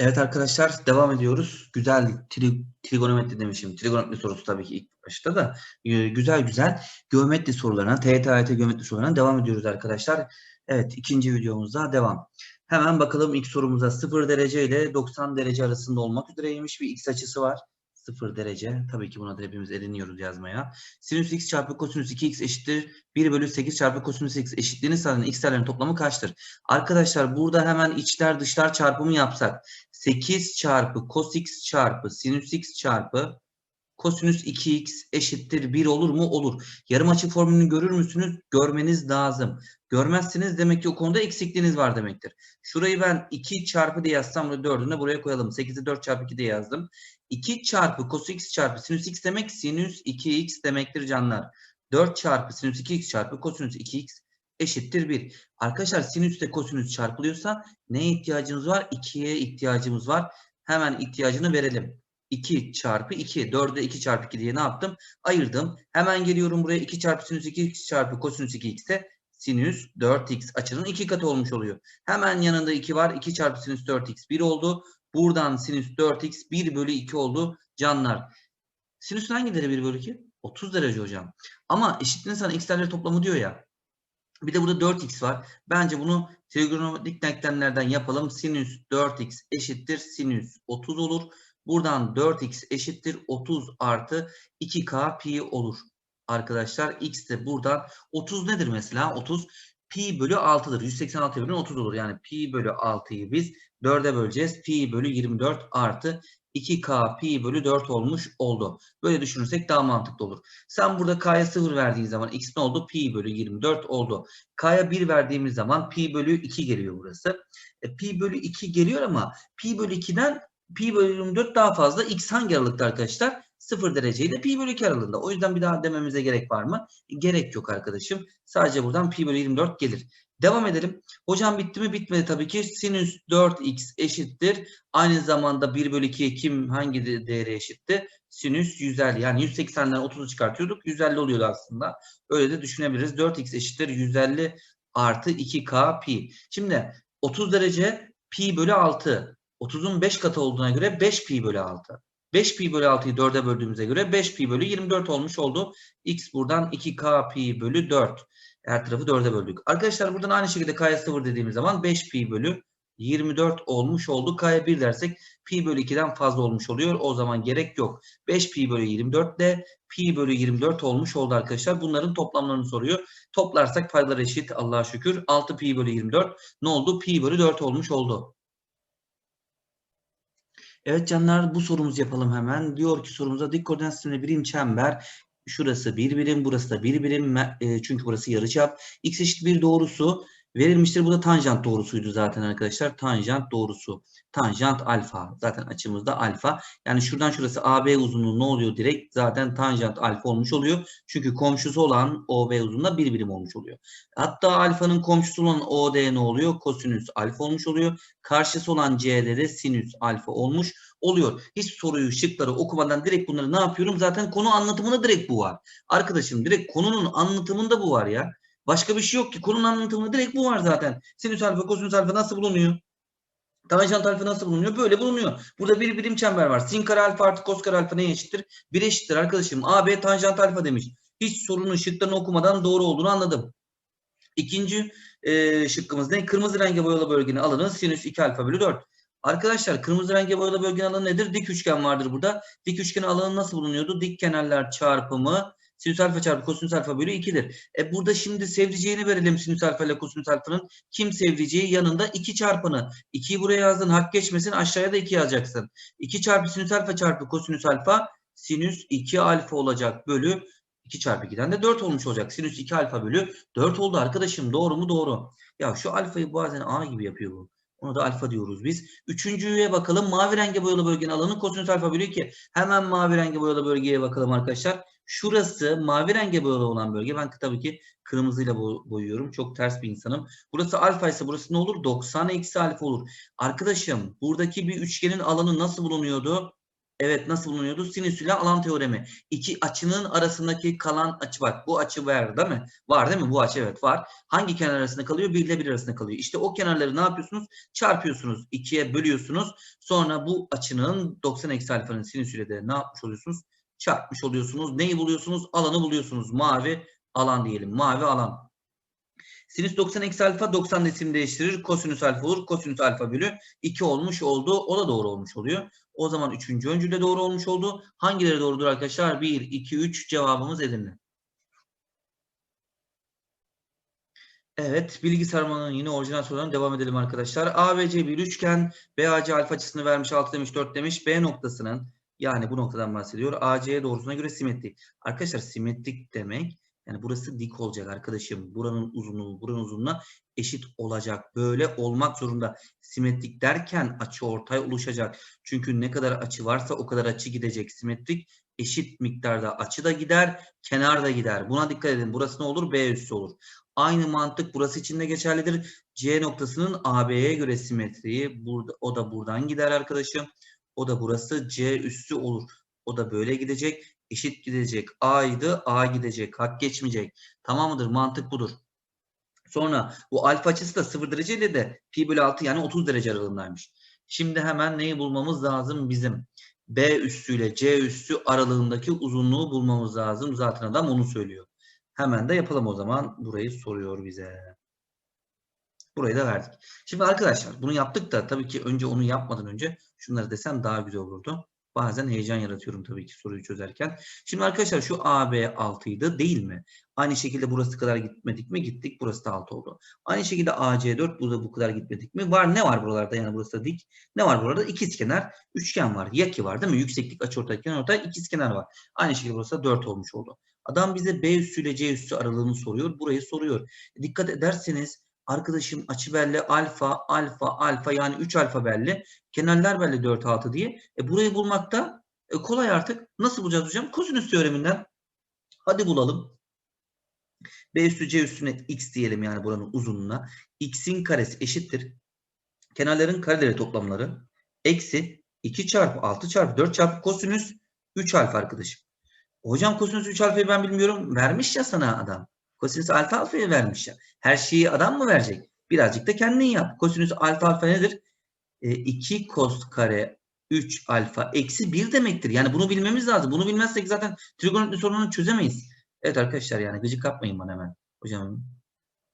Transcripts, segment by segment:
Evet arkadaşlar devam ediyoruz. Güzel tri, trigonometri demişim. Trigonometri sorusu tabii ki ilk başta da e, güzel güzel geometri sorularına, TYT AYT geometri sorularına devam ediyoruz arkadaşlar. Evet ikinci videomuzda devam. Hemen bakalım ilk sorumuza 0 derece ile 90 derece arasında olmak üzereymiş bir x açısı var. 0 derece. Tabii ki buna da hepimiz ediniyoruz yazmaya. Sinüs x çarpı kosinüs 2x eşittir 1 bölü 8 çarpı kosinüs x eşitliğini sağlayan x'lerin toplamı kaçtır? Arkadaşlar burada hemen içler dışlar çarpımı yapsak 8 çarpı cos x çarpı sinüs x çarpı kosinüs 2x eşittir 1 olur mu? Olur. Yarım açı formülünü görür müsünüz? Görmeniz lazım. Görmezsiniz demek ki o konuda eksikliğiniz var demektir. Şurayı ben 2 çarpı diye yazsam da 4'ünü buraya koyalım. 8'i 4 çarpı 2 diye yazdım. 2 çarpı cos x çarpı sinüs x demek sinüs 2x demektir canlar. 4 çarpı sinüs 2x çarpı kosinüs 2x eşittir 1. Arkadaşlar sinüsle kosinüs çarpılıyorsa neye ihtiyacımız var? 2'ye ihtiyacımız var. Hemen ihtiyacını verelim. 2 çarpı 2. 4'e 2 çarpı 2 diye ne yaptım? Ayırdım. Hemen geliyorum buraya 2 çarpı sinüs 2x çarpı kosinüs 2x'e sinüs 4x açının 2 katı olmuş oluyor. Hemen yanında 2 var. 2 çarpı sinüs 4x 1 oldu. Buradan sinüs 4x 1 bölü 2 oldu canlar. Sinüsün hangi derece 1 bölü 2? 30 derece hocam. Ama eşitliğin sana x'lerle toplamı diyor ya. Bir de burada 4x var. Bence bunu trigonometrik denklemlerden yapalım. Sinüs 4x eşittir sinüs 30 olur. Buradan 4x eşittir 30 artı 2k pi olur. Arkadaşlar x de buradan 30 nedir mesela? 30 pi bölü 6'dır. 186 bölü 30 olur. Yani pi bölü 6'yı biz 4'e böleceğiz. Pi bölü 24 artı 2k pi bölü 4 olmuş oldu. Böyle düşünürsek daha mantıklı olur. Sen burada k'ya 0 verdiğin zaman x ne oldu? Pi bölü 24 oldu. K'ya 1 verdiğimiz zaman pi bölü 2 geliyor burası. E, pi bölü 2 geliyor ama pi bölü 2'den pi bölü 24 daha fazla. X hangi aralıkta arkadaşlar? 0 dereceyle pi bölü 2 aralığında. O yüzden bir daha dememize gerek var mı? Gerek yok arkadaşım. Sadece buradan pi bölü 24 gelir. Devam edelim. Hocam bitti mi? Bitmedi tabii ki. Sinüs 4x eşittir. Aynı zamanda 1 bölü 2'ye kim hangi de- değere eşitti? Sinüs 150. Yani 180'den 30'u çıkartıyorduk. 150 oluyordu aslında. Öyle de düşünebiliriz. 4x eşittir 150 artı 2k pi. Şimdi 30 derece pi bölü 6. 30'un 5 katı olduğuna göre 5 pi bölü 6. 5 pi bölü 6'yı 4'e böldüğümüze göre 5 pi bölü 24 olmuş oldu. X buradan 2k pi bölü 4. Her tarafı 4'e böldük. Arkadaşlar buradan aynı şekilde k'ya 0 dediğimiz zaman 5 pi bölü 24 olmuş oldu. K'ya 1 dersek pi bölü 2'den fazla olmuş oluyor. O zaman gerek yok. 5 pi bölü 24 de pi bölü 24 olmuş oldu arkadaşlar. Bunların toplamlarını soruyor. Toplarsak paylar eşit Allah'a şükür. 6 pi bölü 24 ne oldu? Pi bölü 4 olmuş oldu. Evet canlar bu sorumuzu yapalım hemen. Diyor ki sorumuza dik koordinat sisteminde birim çember. Şurası bir birim, burası da bir birim. e, çünkü burası yarıçap. X eşit bir doğrusu verilmiştir. Bu da tanjant doğrusuydu zaten arkadaşlar. Tanjant doğrusu. Tanjant alfa. Zaten açımızda alfa. Yani şuradan şurası AB uzunluğu ne oluyor direkt? Zaten tanjant alfa olmuş oluyor. Çünkü komşusu olan OB uzunluğunda bir birim olmuş oluyor. Hatta alfanın komşusu olan OD ne oluyor? Kosinüs alfa olmuş oluyor. Karşısı olan C'de de sinüs alfa olmuş oluyor. Hiç soruyu, şıkları okumadan direkt bunları ne yapıyorum? Zaten konu anlatımında direkt bu var. Arkadaşım direkt konunun anlatımında bu var ya. Başka bir şey yok ki. Konunun anlatımında direkt bu var zaten. Sinüs alfa, kosinüs alfa nasıl bulunuyor? Tanjant alfa nasıl bulunuyor? Böyle bulunuyor. Burada bir birim çember var. Sin kare alfa artı kos kare alfa neye eşittir? 1 eşittir arkadaşım. AB tanjant alfa demiş. Hiç sorunun şıklarını okumadan doğru olduğunu anladım. İkinci e, şıkkımız ne? Kırmızı renge boyalı bölgenin alanı sinüs 2 alfa bölü 4. Arkadaşlar kırmızı renge boyalı bölgenin alanı nedir? Dik üçgen vardır burada. Dik üçgenin alanı nasıl bulunuyordu? Dik kenarlar çarpımı sinüs alfa çarpı kosinüs alfa bölü 2'dir. E burada şimdi sevdiceğini verelim sinüs alfa ile kosinüs alfanın. Kim sevdiceği? Yanında 2 çarpını. 2'yi buraya yazdın. Hak geçmesin. Aşağıya da 2 yazacaksın. 2 çarpı sinüs alfa çarpı kosinüs alfa sinüs 2 alfa olacak bölü 2 çarpı 2'den de 4 olmuş olacak. Sinüs 2 alfa bölü 4 oldu arkadaşım. Doğru mu? Doğru. Ya şu alfayı bazen A gibi yapıyor bu. Ona da alfa diyoruz biz. Üçüncüye bakalım. Mavi renge boyalı bölgenin alanı kosinüs alfa bölü 2. Hemen mavi renge boyalı bölgeye bakalım arkadaşlar. Şurası mavi renge boyalı olan bölge. Ben tabii ki kırmızıyla bo- boyuyorum. Çok ters bir insanım. Burası alfa ise burası ne olur? 90 eksi alfa olur. Arkadaşım buradaki bir üçgenin alanı nasıl bulunuyordu? Evet nasıl bulunuyordu? Sinüs ile alan teoremi. İki açının arasındaki kalan açı bak. Bu açı var değil mi? Var değil mi? Bu açı evet var. Hangi kenar arasında kalıyor? 1 ile 1 arasında kalıyor. İşte o kenarları ne yapıyorsunuz? Çarpıyorsunuz. 2'ye bölüyorsunuz. Sonra bu açının 90 eksi alfanın sinüsüyle de ne yapmış oluyorsunuz? Çarpmış oluyorsunuz. Neyi buluyorsunuz? Alanı buluyorsunuz. Mavi alan diyelim. Mavi alan. Sinüs 90 eksi alfa 90 desim değiştirir. Kosinüs alfa olur. Kosinüs alfa bölü 2 olmuş oldu. O da doğru olmuş oluyor. O zaman üçüncü öncül de doğru olmuş oldu. Hangileri doğrudur arkadaşlar? 1, 2, 3 cevabımız Edirne. Evet, bilgi sarmalının yine orijinal sorularına devam edelim arkadaşlar. ABC bir üçgen, BAC alfa açısını vermiş 6 demiş 4 demiş. B noktasının yani bu noktadan bahsediyor. AC doğrusuna göre simetrik. Arkadaşlar simetrik demek yani burası dik olacak arkadaşım. Buranın uzunluğu buranın uzunluğuna eşit olacak. Böyle olmak zorunda. Simetrik derken açı ortay oluşacak. Çünkü ne kadar açı varsa o kadar açı gidecek. Simetrik eşit miktarda açı da gider, kenar da gider. Buna dikkat edin. Burası ne olur? B üssü olur. Aynı mantık burası için de geçerlidir. C noktasının AB'ye göre simetriği burada, o da buradan gider arkadaşım. O da burası C üssü olur. O da böyle gidecek. Eşit gidecek. A'ydı. A gidecek. Hak geçmeyecek. Tamam mıdır? Mantık budur. Sonra bu alfa açısı da 0 derece ile de pi bölü 6 yani 30 derece aralığındaymış. Şimdi hemen neyi bulmamız lazım bizim? B üssü ile C üssü aralığındaki uzunluğu bulmamız lazım. Zaten adam onu söylüyor. Hemen de yapalım o zaman. Burayı soruyor bize. Burayı da verdik. Şimdi arkadaşlar bunu yaptık da tabii ki önce onu yapmadan önce şunları desem daha güzel olurdu. Bazen heyecan yaratıyorum tabii ki soruyu çözerken. Şimdi arkadaşlar şu AB 6'ydı değil mi? Aynı şekilde burası kadar gitmedik mi? Gittik. Burası da 6 oldu. Aynı şekilde AC 4 burada bu kadar gitmedik mi? Var ne var buralarda? Yani burası da dik. Ne var burada? İkizkenar üçgen var. Yaki var değil mi? Yükseklik açıortay kenarortay ikizkenar var. Aynı şekilde burası da 4 olmuş oldu. Adam bize B üssü ile C üssü aralığını soruyor. Burayı soruyor. Dikkat ederseniz arkadaşım açı belli alfa, alfa, alfa yani 3 alfa belli. Kenarlar belli 4, 6 diye. E burayı bulmakta e, kolay artık. Nasıl bulacağız hocam? Kosinüs teoreminden. Hadi bulalım. B üstü C üstüne x diyelim yani buranın uzunluğuna. x'in karesi eşittir. Kenarların kareleri toplamları. Eksi 2 çarpı 6 çarpı 4 çarpı kosinüs 3 alfa arkadaşım. Hocam kosinüs 3 alfayı ben bilmiyorum. Vermiş ya sana adam. Kosinüs alfa alfayı vermiş ya. Her şeyi adam mı verecek? Birazcık da kendin yap. Kosinüs alfa alfa nedir? E, 2 kos kare 3 alfa eksi 1 demektir. Yani bunu bilmemiz lazım. Bunu bilmezsek zaten trigonometri sorununu çözemeyiz. Evet arkadaşlar yani gıcık yapmayın bana hemen. Hocam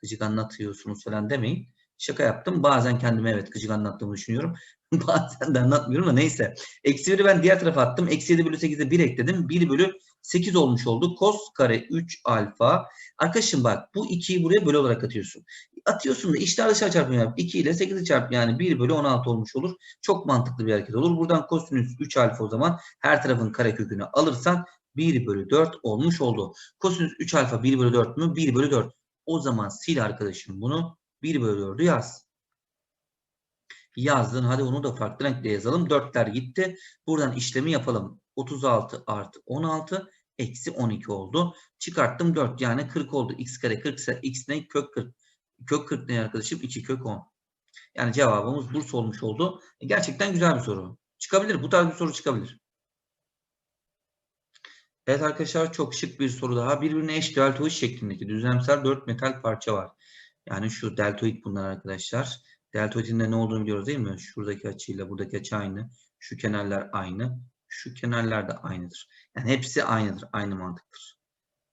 gıcık anlatıyorsunuz falan demeyin. Şaka yaptım. Bazen kendime evet gıcık anlattığımı düşünüyorum. Bazen de anlatmıyorum da neyse. Eksi 1'i ben diğer tarafa attım. Eksi 7 bölü 8'e 1 ekledim. 1 bölü 8 olmuş oldu. Kos kare 3 alfa. Arkadaşım bak bu 2'yi buraya bölü olarak atıyorsun. Atıyorsun da içler dışarı çarpımı yap. 2 ile 8'i çarp yani 1 bölü 16 olmuş olur. Çok mantıklı bir hareket olur. Buradan kosinüs 3 alfa o zaman her tarafın kare kökünü alırsan 1 bölü 4 olmuş oldu. Kosinüs 3 alfa 1 bölü 4 mü? 1 bölü 4. O zaman sil arkadaşım bunu. 1 bölü 4'ü yaz. Yazdın. Hadi onu da farklı renkle yazalım. 4'ler gitti. Buradan işlemi yapalım. 36 artı 16 eksi 12 oldu. Çıkarttım 4 yani 40 oldu. x kare 40 ise x ne? Kök 40. Kök 40 ne arkadaşım? 2 kök 10. Yani cevabımız Burs olmuş oldu. E, gerçekten güzel bir soru. Çıkabilir. Bu tarz bir soru çıkabilir. Evet arkadaşlar çok şık bir soru daha. Birbirine eş deltoid şeklindeki düzlemsel 4 metal parça var. Yani şu deltoid bunlar arkadaşlar. Deltoidin de ne olduğunu biliyoruz değil mi? Şuradaki açıyla buradaki açı aynı. Şu kenarlar aynı. Şu kenarlar da aynıdır. Yani hepsi aynıdır. Aynı mantıktır.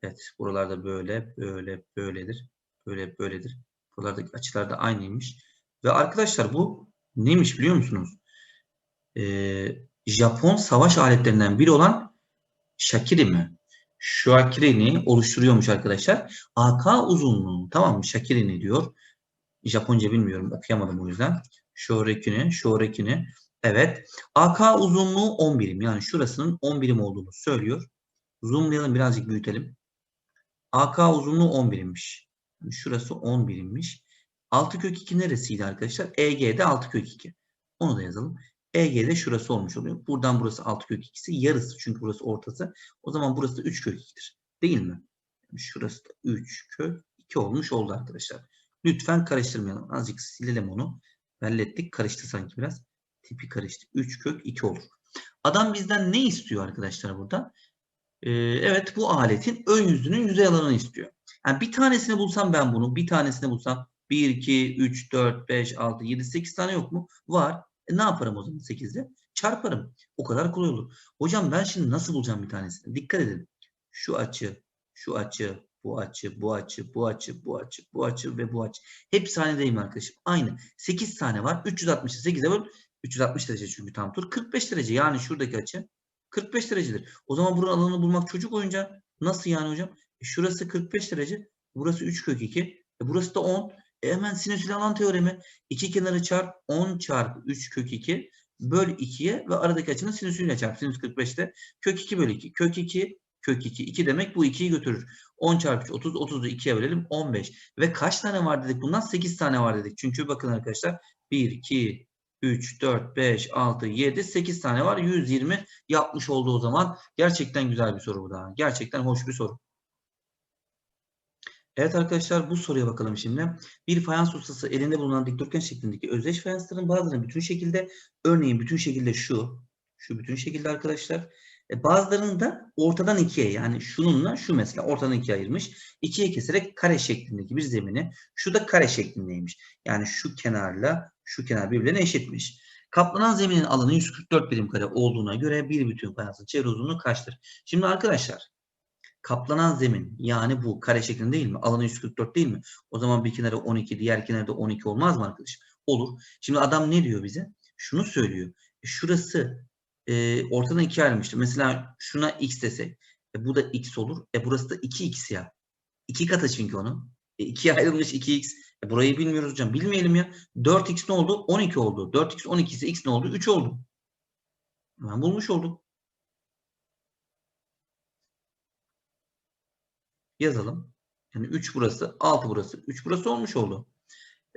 Evet. Buralarda böyle, böyle, böyledir. Böyle, böyledir. Buralardaki açılar da aynıymış. Ve arkadaşlar bu neymiş biliyor musunuz? Ee, Japon savaş aletlerinden biri olan Shakiri mi? Shakiri'ni oluşturuyormuş arkadaşlar. AK uzunluğu tamam mı? Shakiri'ni diyor. Japonca bilmiyorum okuyamadım o yüzden. Shorekini, Shorekini. Evet. AK uzunluğu 10 birim. Yani şurasının 10 birim olduğunu söylüyor. Zoomlayalım birazcık büyütelim. AK uzunluğu 10 birimmiş. Şurası 10 birimmiş. 6 kök 2 neresiydi arkadaşlar? EG'de 6 kök 2. Onu da yazalım. EG'de şurası olmuş oluyor. Buradan burası 6 kök 2'si. Yarısı çünkü burası ortası. O zaman burası da 3 kök 2'dir. Değil mi? Şurası da 3 kök 2 olmuş oldu arkadaşlar. Lütfen karıştırmayalım. Azıcık silelim onu. Bellettik. Karıştı sanki biraz. Tipi karıştı. 3 kök 2 olur. Adam bizden ne istiyor arkadaşlar burada? Ee, evet bu aletin ön yüzünün yüzey alanını istiyor. Yani bir tanesini bulsam ben bunu, bir tanesini bulsam 1, 2, 3, 4, 5, 6, 7, 8 tane yok mu? Var. E ne yaparım o zaman 8'de? Çarparım. O kadar kolay olur. Hocam ben şimdi nasıl bulacağım bir tanesini? Dikkat edin. Şu açı, şu açı, bu açı, bu açı, bu açı, bu açı, bu açı ve bu açı. Hepsi aynı değil mi arkadaşım? Aynı. 8 tane var. 360'ı 8'e böl. 360 derece çünkü tam tur. 45 derece. Yani şuradaki açı 45 derecedir. O zaman buranın alanını bulmak çocuk oyuncağı. Nasıl yani hocam? E şurası 45 derece. Burası 3 kök 2. E burası da 10. E hemen sinüsül alan teoremi. İki kenarı çarp 10 çarpı 3 kök 2 böl 2'ye ve aradaki açının sinüsüyle çarp. Sinüs 45'te kök 2 bölü 2. Kök 2 kök 2. 2 demek bu 2'yi götürür. 10 çarpı 3 30. 30'u 2'ye bölelim 15. Ve kaç tane var dedik? Bundan 8 tane var dedik. Çünkü bakın arkadaşlar 1, 2, 3, 4, 5, 6, 7, 8 tane var. 120 yapmış oldu o zaman. Gerçekten güzel bir soru bu da. Gerçekten hoş bir soru. Evet arkadaşlar bu soruya bakalım şimdi. Bir fayans ustası elinde bulunan dikdörtgen şeklindeki özdeş fayansların bazılarını bütün şekilde örneğin bütün şekilde şu şu bütün şekilde arkadaşlar e, bazılarını da ortadan ikiye yani şununla şu mesela ortadan ikiye ayırmış. İkiye keserek kare şeklindeki bir zemini şu da kare şeklindeymiş. Yani şu kenarla şu kenar birbirine eşitmiş. Kaplanan zeminin alanı 144 birim kare olduğuna göre bir bütün fayansın çevre uzunluğu kaçtır? Şimdi arkadaşlar kaplanan zemin yani bu kare şeklinde değil mi? Alanı 144 değil mi? O zaman bir kenarı 12 diğer kenarı da 12 olmaz mı arkadaşım? Olur. Şimdi adam ne diyor bize? Şunu söylüyor. E, şurası e, ortadan ikiye ayrılmıştı. Mesela şuna x desek. E, bu da x olur. E burası da 2x ya. 2 katı çünkü onun. E, 2'ye ayrılmış 2x. E, burayı bilmiyoruz hocam. Bilmeyelim ya. 4x ne oldu? 12 oldu. 4x 12 ise x ne oldu? 3 oldu. Hemen bulmuş olduk. Yazalım. Yani 3 burası, 6 burası. 3 burası olmuş oldu.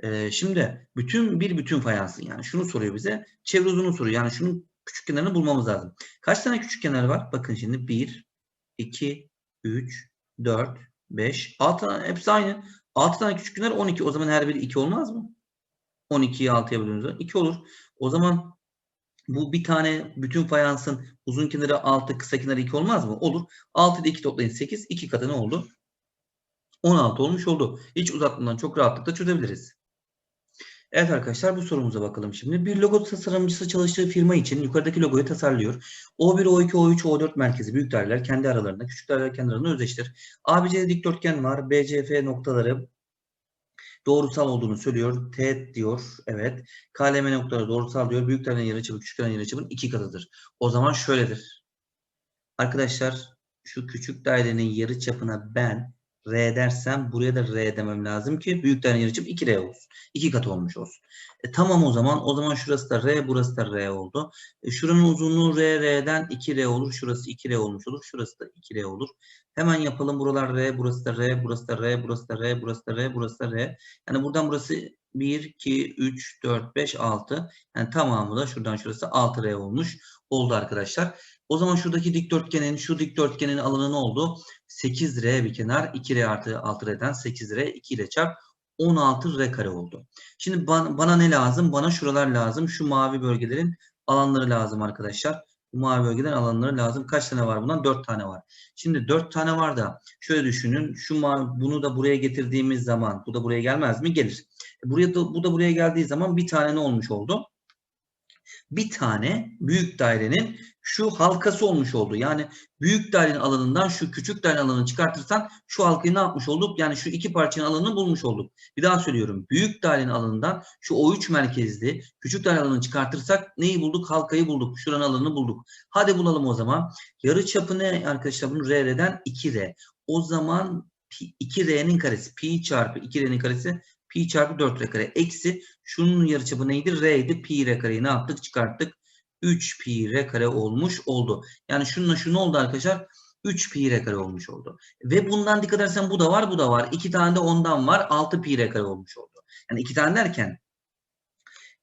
Ee, şimdi bütün bir bütün fayansın yani şunu soruyor bize. Çevre uzunluğu soruyor. Yani şunun küçük kenarını bulmamız lazım. Kaç tane küçük kenar var? Bakın şimdi 1, 2, 3, 4, 5, 6 tane hepsi aynı. 6 tane küçük kenar 12. O zaman her biri 2 olmaz mı? 12'yi 6'ya bölüyoruz. 2 olur. O zaman bu bir tane bütün fayansın uzun kenarı 6, kısa kenarı 2 olmaz mı? Olur. 6 ile 2 toplayın 8. 2 katı ne oldu? 16 olmuş oldu. Hiç uzatmadan çok rahatlıkla çözebiliriz. Evet arkadaşlar bu sorumuza bakalım şimdi. Bir logo tasarımcısı çalıştığı firma için yukarıdaki logoyu tasarlıyor. O1, O2, O3, O4 merkezi büyük daireler kendi aralarında, küçük daireler kendi aralarında özdeştir. ABC dikdörtgen var. BCF noktaları doğrusal olduğunu söylüyor. Teğet diyor. Evet. KLM noktaları doğrusal diyor. Büyük dairenin yarıçapı küçük dairenin yarıçapının iki katıdır. O zaman şöyledir. Arkadaşlar şu küçük dairenin yarıçapına ben R dersem buraya da R demem lazım ki büyük dairenin yarıçapı 2R olsun. 2 kat olmuş olsun. E, tamam o zaman. O zaman şurası da R, burası da R oldu. E, şuranın uzunluğu R, R'den 2R olur. Şurası 2R olmuş olur. Şurası da 2R olur. Hemen yapalım. Buralar R, burası da R, burası da R, burası da R, burası da R, burası da R. Yani buradan burası 1, 2, 3, 4, 5, 6. Yani tamamı da şuradan şurası 6R olmuş oldu arkadaşlar. O zaman şuradaki dikdörtgenin, şu dikdörtgenin alanı ne oldu? 8R bir kenar, 2R artı 6R'den 8R, 2 ile çarp 16R kare oldu. Şimdi bana, bana ne lazım? Bana şuralar lazım. Şu mavi bölgelerin alanları lazım arkadaşlar. Bu mavi bölgeden alanları lazım. Kaç tane var bundan? 4 tane var. Şimdi 4 tane var da şöyle düşünün. Şu mavi, bunu da buraya getirdiğimiz zaman bu da buraya gelmez mi? Gelir. E, buraya da, bu da buraya geldiği zaman bir tane ne olmuş oldu? bir tane büyük dairenin şu halkası olmuş oldu. Yani büyük dairenin alanından şu küçük dairenin alanını çıkartırsan şu halkayı ne yapmış olduk? Yani şu iki parçanın alanını bulmuş olduk. Bir daha söylüyorum. Büyük dairenin alanından şu O3 merkezli küçük dairenin alanını çıkartırsak neyi bulduk? Halkayı bulduk. Şuranın alanını bulduk. Hadi bulalım o zaman. Yarı çapı ne arkadaşlar? Bunun RR'den 2R. O zaman 2R'nin karesi. Pi çarpı 2R'nin karesi pi çarpı 4 r kare eksi şunun yarıçapı neydi? R'ydi. Pi r kareyi ne yaptık? Çıkarttık. 3 pi r kare olmuş oldu. Yani şununla şu ne oldu arkadaşlar? 3 pi r kare olmuş oldu. Ve bundan dikkat edersen bu da var bu da var. 2 tane de ondan var. 6 pi r kare olmuş oldu. Yani 2 tane derken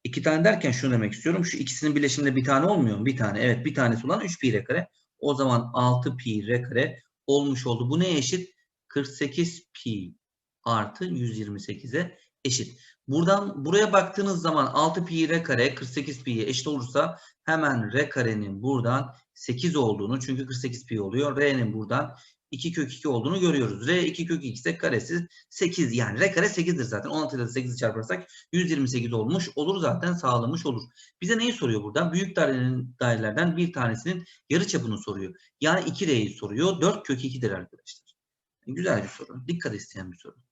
iki tane derken şunu demek istiyorum. Şu ikisinin bileşiminde bir tane olmuyor mu? Bir tane. Evet bir tanesi olan 3 pi r kare. O zaman 6 pi r kare olmuş oldu. Bu neye eşit? 48 pi artı 128'e eşit. Buradan buraya baktığınız zaman 6 pi r kare 48 pi'ye eşit olursa hemen r karenin buradan 8 olduğunu çünkü 48 pi oluyor. R'nin buradan 2 kök 2 olduğunu görüyoruz. R 2 kök 2 ise karesi 8 yani R kare 8'dir zaten. 16 ile 8'i çarparsak 128 olmuş olur zaten sağlamış olur. Bize neyi soruyor burada? Büyük dairenin, dairelerden bir tanesinin yarı çapını soruyor. Yani 2R'yi soruyor. 4 kök 2'dir arkadaşlar. Güzel bir soru. Dikkat isteyen bir soru.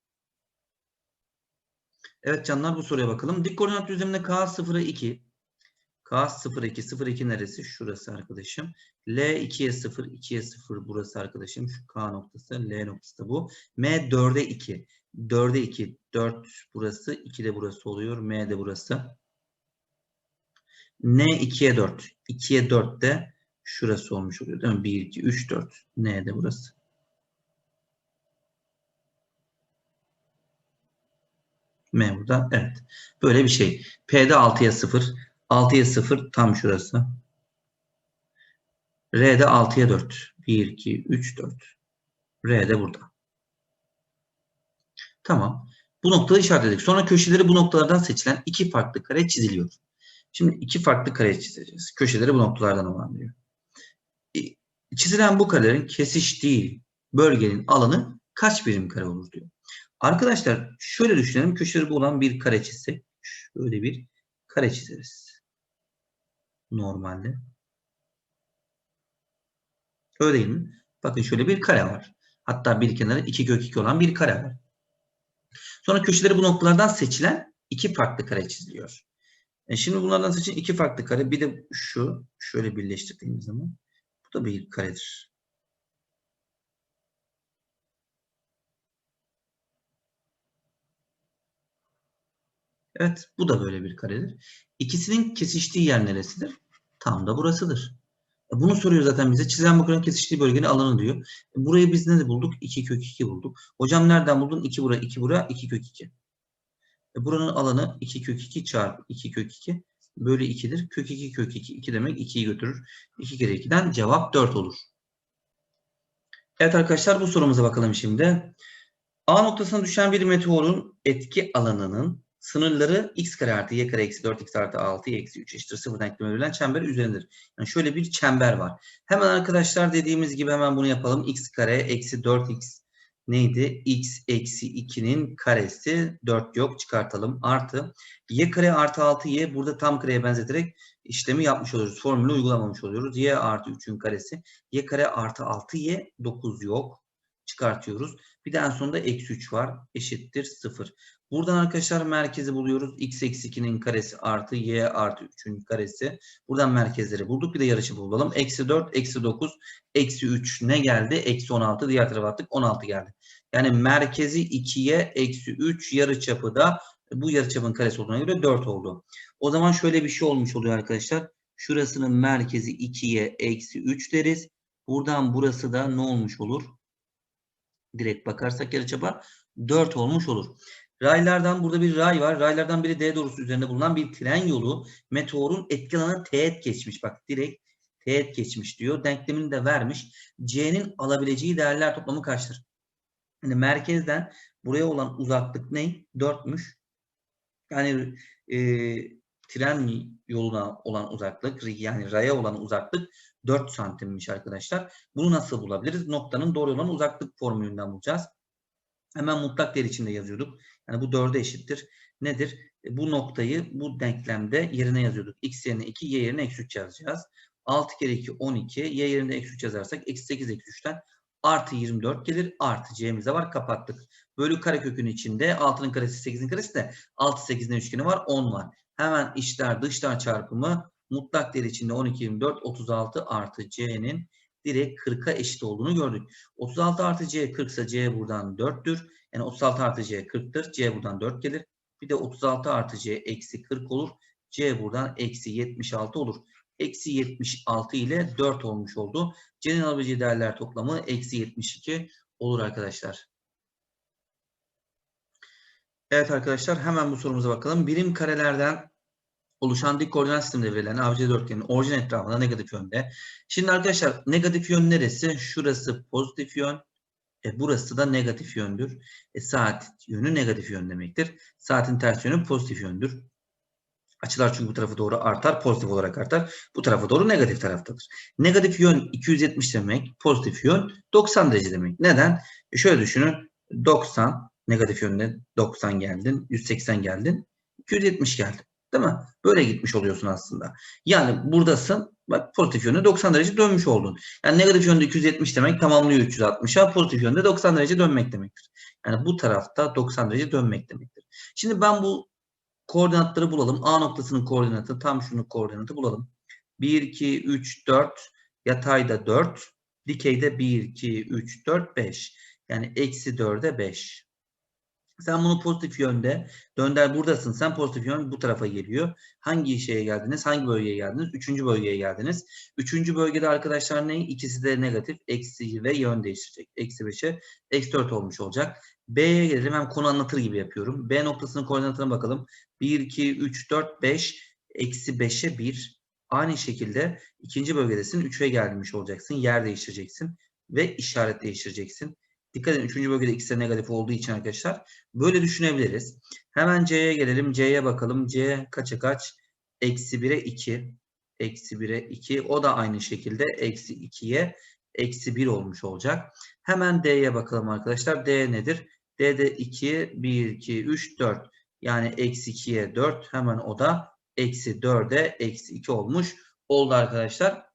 Evet canlar bu soruya bakalım. Dik koordinat düzleminde K 0'a 2. K 0 2 0 2 neresi? Şurası arkadaşım. L 2'ye 0 2'ye 0 burası arkadaşım. Şu K noktası L noktası da bu. M 4'e 2. 4'e 2 4 burası 2 de burası oluyor. M de burası. N 2'ye 4. 2'ye 4 de şurası olmuş oluyor değil mi? 1 2 3 4. N de burası. M burada. Evet. Böyle bir şey. P'de 6'ya 0. 6'ya 0 tam şurası. R'de 6'ya 4. 1, 2, 3, 4. R de burada. Tamam. Bu noktada işaretledik. Sonra köşeleri bu noktalardan seçilen iki farklı kare çiziliyor. Şimdi iki farklı kare çizeceğiz. Köşeleri bu noktalardan olan diyor. E, çizilen bu karelerin kesiştiği bölgenin alanı kaç birim kare olur diyor. Arkadaşlar şöyle düşünelim. Köşeleri olan bir kare çizsek. Şöyle bir kare çizeriz. Normalde. Öyle değil mi? Bakın şöyle bir kare var. Hatta bir kenarı 2 kök 2 olan bir kare var. Sonra köşeleri bu noktalardan seçilen iki farklı kare çiziliyor. E şimdi bunlardan seçilen iki farklı kare. Bir de şu. Şöyle birleştirdiğimiz zaman. Bu da bir karedir. Evet. Bu da böyle bir karedir. İkisinin kesiştiği yer neresidir? Tam da burasıdır. E, bunu soruyor zaten bize. Çizilen bu karenin kesiştiği bölgenin alanı diyor. E, burayı biz ne bulduk? 2 kök 2 bulduk. Hocam nereden buldun? 2 bura, 2 bura, 2 kök 2. E buranın alanı 2 kök 2 çarpı 2 kök 2 bölü 2'dir. Kök 2 kök 2. 2 demek 2'yi götürür. 2 kere 2'den cevap 4 olur. Evet arkadaşlar bu sorumuza bakalım şimdi. A noktasına düşen bir meteorun etki alanının sınırları x kare artı y kare eksi 4x artı 6 y eksi 3 eşittir 0 denklemi verilen çember üzerindedir. Yani şöyle bir çember var. Hemen arkadaşlar dediğimiz gibi hemen bunu yapalım. x kare eksi 4x neydi? x eksi 2'nin karesi 4 yok çıkartalım. Artı y kare artı 6y burada tam kareye benzeterek işlemi yapmış oluyoruz. Formülü uygulamamış oluyoruz. y artı 3'ün karesi y kare artı 6y 9 yok çıkartıyoruz. Bir de en sonunda eksi 3 var. Eşittir 0. Buradan arkadaşlar merkezi buluyoruz. x eksi 2'nin karesi artı y artı 3'ün karesi. Buradan merkezleri bulduk. Bir de yarıçı bulalım. Eksi 4, eksi 9, eksi 3 ne geldi? Eksi 16 diğer tarafa attık. 16 geldi. Yani merkezi 2'ye eksi 3 yarıçapı da bu yarıçapın karesi olduğuna göre 4 oldu. O zaman şöyle bir şey olmuş oluyor arkadaşlar. Şurasının merkezi 2'ye eksi 3 deriz. Buradan burası da ne olmuş olur? Direkt bakarsak yarıçapa 4 olmuş olur. Raylardan burada bir ray var. Raylardan biri D doğrusu üzerinde bulunan bir tren yolu. Meteorun etki alanı teğet geçmiş. Bak direkt teğet geçmiş diyor. Denklemini de vermiş. C'nin alabileceği değerler toplamı kaçtır? Yani merkezden buraya olan uzaklık ne? 4'müş. Yani e, tren yoluna olan uzaklık yani raya olan uzaklık 4 santimmiş arkadaşlar. Bunu nasıl bulabiliriz? Noktanın doğru olan uzaklık formülünden bulacağız. Hemen mutlak değer içinde yazıyorduk. Yani bu 4'e eşittir. Nedir? E, bu noktayı bu denklemde yerine yazıyorduk. X yerine 2, Y yerine eksi 3 yazacağız. 6 kere 2, 12. Y yerine eksi 3 yazarsak eksi 8 eksi 3'ten artı 24 gelir. Artı C'miz de var. Kapattık. Bölü karekökün içinde 6'nın karesi 8'in karesi de 6 8'in üçgeni var. 10 var. Hemen içler dışlar çarpımı mutlak değer içinde 12, 24, 36 artı C'nin direkt 40'a eşit olduğunu gördük. 36 artı C 40 ise C buradan 4'tür. Yani 36 artı C 40'tır. C buradan 4 gelir. Bir de 36 artı C eksi 40 olur. C buradan eksi 76 olur. Eksi 76 ile 4 olmuş oldu. C'nin alabileceği değerler toplamı eksi 72 olur arkadaşlar. Evet arkadaşlar hemen bu sorumuza bakalım. Birim karelerden oluşan dik koordinat sisteminde verilen ABC dörtgenin orijin etrafında negatif yönde. Şimdi arkadaşlar negatif yön neresi? Şurası pozitif yön. E, burası da negatif yöndür. E, saat yönü negatif yön demektir. Saatin ters yönü pozitif yöndür. Açılar çünkü bu tarafa doğru artar, pozitif olarak artar. Bu tarafa doğru negatif taraftadır. Negatif yön 270 demek, pozitif yön 90 derece demek. Neden? E şöyle düşünün. 90, negatif yönde 90 geldin, 180 geldin, 270 geldin. Değil mi? Böyle gitmiş oluyorsun aslında. Yani buradasın, bak pozitif yönde 90 derece dönmüş oldun. Yani negatif yönde 270 demek tamamlıyor 360'a, pozitif yönde 90 derece dönmek demektir. Yani bu tarafta 90 derece dönmek demektir. Şimdi ben bu koordinatları bulalım. A noktasının koordinatı tam şunu koordinatı bulalım. 1, 2, 3, 4. Yatayda 4. Dikeyde 1, 2, 3, 4, 5. Yani eksi 4'e 5. Sen bunu pozitif yönde dönder buradasın. Sen pozitif yön bu tarafa geliyor. Hangi şeye geldiniz? Hangi bölgeye geldiniz? Üçüncü bölgeye geldiniz. Üçüncü bölgede arkadaşlar ne? İkisi de negatif. Eksi ve yön değiştirecek. Eksi 5'e eksi 4 olmuş olacak. B'ye gelelim. Hem konu anlatır gibi yapıyorum. B noktasının koordinatına bakalım. 1, 2, 3, 4, 5. Eksi 5'e 1. Aynı şekilde ikinci bölgedesin. 3'e gelmiş olacaksın. Yer değiştireceksin. Ve işaret değiştireceksin. Dikkat edin. Üçüncü bölgede ikisi de negatif olduğu için arkadaşlar. Böyle düşünebiliriz. Hemen C'ye gelelim. C'ye bakalım. C kaça kaç? Eksi 1'e 2. Eksi 1'e 2. O da aynı şekilde eksi 2'ye eksi 1 olmuş olacak. Hemen D'ye bakalım arkadaşlar. D nedir? D'de 2, 1, 2, 3, 4. Yani eksi 2'ye 4. Hemen o da eksi 4'e eksi 2 olmuş oldu arkadaşlar.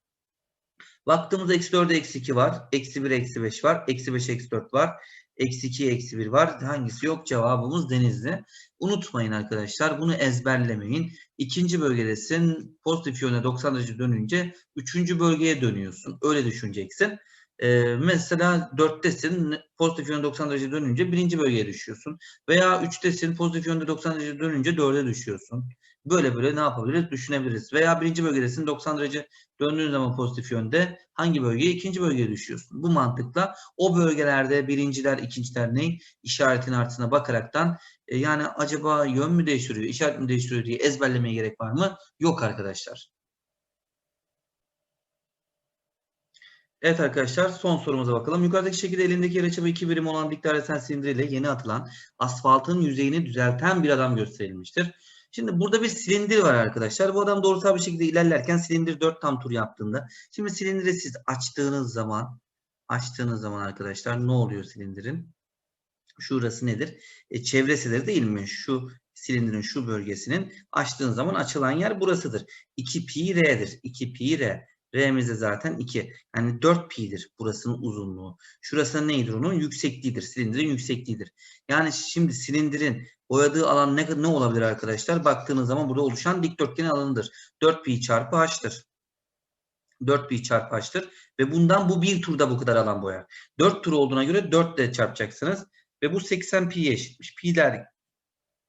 Baktığımızda eksi 4'e eksi 2 var. Eksi 1 eksi 5 var. Eksi 5 eksi 4 var. Eksi 2 eksi 1 var. Hangisi yok? Cevabımız denizli. Unutmayın arkadaşlar. Bunu ezberlemeyin. İkinci bölgedesin. Pozitif yöne 90 derece dönünce üçüncü bölgeye dönüyorsun. Öyle düşüneceksin. Ee, mesela 4'tesin pozitif yönde 90 derece dönünce birinci bölgeye düşüyorsun. Veya 3'tesin pozitif yönde 90 derece dönünce 4'e düşüyorsun. Böyle böyle ne yapabiliriz? Düşünebiliriz. Veya birinci bölgedesin 90 derece döndüğün zaman pozitif yönde hangi bölgeye? ikinci bölgeye düşüyorsun. Bu mantıkla o bölgelerde birinciler, ikinciler ne? İşaretin artısına bakaraktan e, yani acaba yön mü değiştiriyor, işaret mi değiştiriyor diye ezberlemeye gerek var mı? Yok arkadaşlar. Evet arkadaşlar son sorumuza bakalım. Yukarıdaki şekilde elindeki yarıçapı 2 birim olan dik dairesel silindiriyle yeni atılan asfaltın yüzeyini düzelten bir adam gösterilmiştir. Şimdi burada bir silindir var arkadaşlar. Bu adam doğrusal bir şekilde ilerlerken silindir 4 tam tur yaptığında. Şimdi silindiri siz açtığınız zaman açtığınız zaman arkadaşlar ne oluyor silindirin? Şurası nedir? E, çevresidir değil mi? Şu silindirin şu bölgesinin açtığın zaman açılan yer burasıdır. 2 pi r'dir. 2 pi r. R'miz de zaten 2. Yani 4 pi'dir burasının uzunluğu. Şurası neydir onun? Yüksekliğidir. Silindirin yüksekliğidir. Yani şimdi silindirin boyadığı alan ne, ne olabilir arkadaşlar? Baktığınız zaman burada oluşan dikdörtgenin alanıdır. 4 pi çarpı h'tır. 4 pi çarpı h'tır. Ve bundan bu bir turda bu kadar alan boyar. 4 tur olduğuna göre 4 ile çarpacaksınız. Ve bu 80 pi'ye eşitmiş. Pi'ler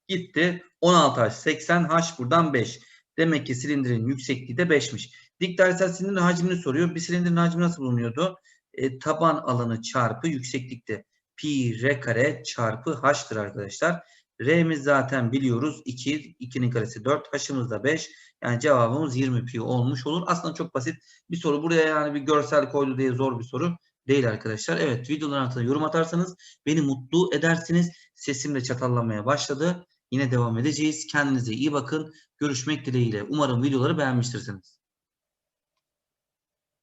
gitti. 16 h 80 h buradan 5. Demek ki silindirin yüksekliği de 5'miş. Dik dairesel silindirin hacmini soruyor. Bir silindirin hacmi nasıl bulunuyordu? E, taban alanı çarpı yükseklikte. Pi r kare çarpı h'tır arkadaşlar. R'miz zaten biliyoruz 2. 2'nin karesi 4. H'ımız da 5. Yani cevabımız 20 pi olmuş olur. Aslında çok basit bir soru. Buraya yani bir görsel koydu diye zor bir soru değil arkadaşlar. Evet videoların altına yorum atarsanız beni mutlu edersiniz. Sesim de çatallamaya başladı. Yine devam edeceğiz. Kendinize iyi bakın. Görüşmek dileğiyle. Umarım videoları beğenmiştirsiniz.